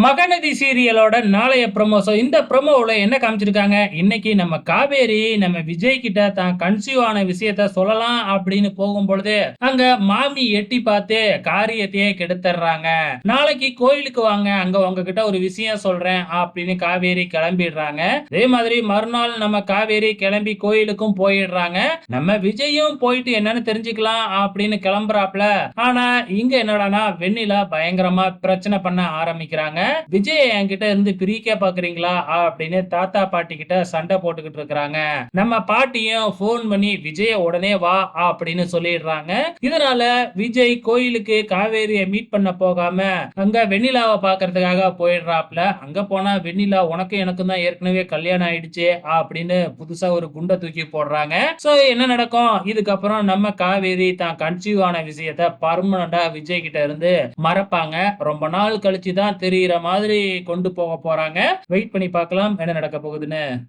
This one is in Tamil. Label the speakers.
Speaker 1: மகநதி சீரியலோட நாளைய ப்ரோமோ. இந்த ப்ரோமோவுல என்ன காமிச்சிருக்காங்க? இன்னைக்கு நம்ம காவேரி நம்ம விஜய் கிட்ட தான் கன்சீவ் ஆன விஷயத்த சொல்லலாம் அப்படின்னு போகும்பொழுது, அங்க மாமி எட்டி பார்த்து காரியத்தையே கெடுத்துறாங்க நாளைக்கு கோயிலுக்கு வாங்க. அங்க உங்ககிட்ட ஒரு விஷயம் சொல்றேன் அப்படின்னு காவேரி கிளம்பிடுறாங்க. அதே மாதிரி மறுநாள் நம்ம காவேரி கிளம்பி கோயிலுக்கும் போயிடுறாங்க. நம்ம விஜயும் போயிட்டு என்னன்னு தெரிஞ்சுக்கலாம் அப்படின்னு கிளம்புறாப்ல. ஆனா இங்க என்னடான்னா வெண்ணிலா பயங்கரமா பிரச்சனை பண்ண ஆரம்பிக்கிறாங்க. விஜய் என்கிட்ட இருந்து பிரிக்க பாக்குறீங்களா? அப்படின்னு தாத்தா பாட்டி கிட்ட சண்டை போட்டுக்கிட்டு இருக்கிறாங்க. நம்ம பாட்டியும் போன் பண்ணி விஜய உடனே வா அப்படின்னு சொல்லிடுறாங்க. இதனால விஜய் கோயிலுக்கு காவேரிய மீட் பண்ண போகாம அங்க வெண்ணிலாவை பார்க்கறதுக்காக போயிடுறாப்ல. அங்க போனா வெண்ணிலா உனக்கும் எனக்கும் தான் ஏற்கனவே கல்யாணம் ஆயிடுச்சு அப்படின்னு புதுசா ஒரு குண்டை தூக்கி போடுறாங்க. சோ என்ன நடக்கும்? இதுக்கப்புறம் நம்ம காவேரி தான் கன்சீவ் ஆன விஷயத்த பர்மனண்டா விஜய் கிட்ட இருந்து மறப்பாங்க ரொம்ப நாள் கழிச்சு தான் தெரியுற மாதிரி கொண்டு போக போறாங்க. வெயிட் பண்ணி பார்க்கலாம் என்ன நடக்க போகுதுன்னு.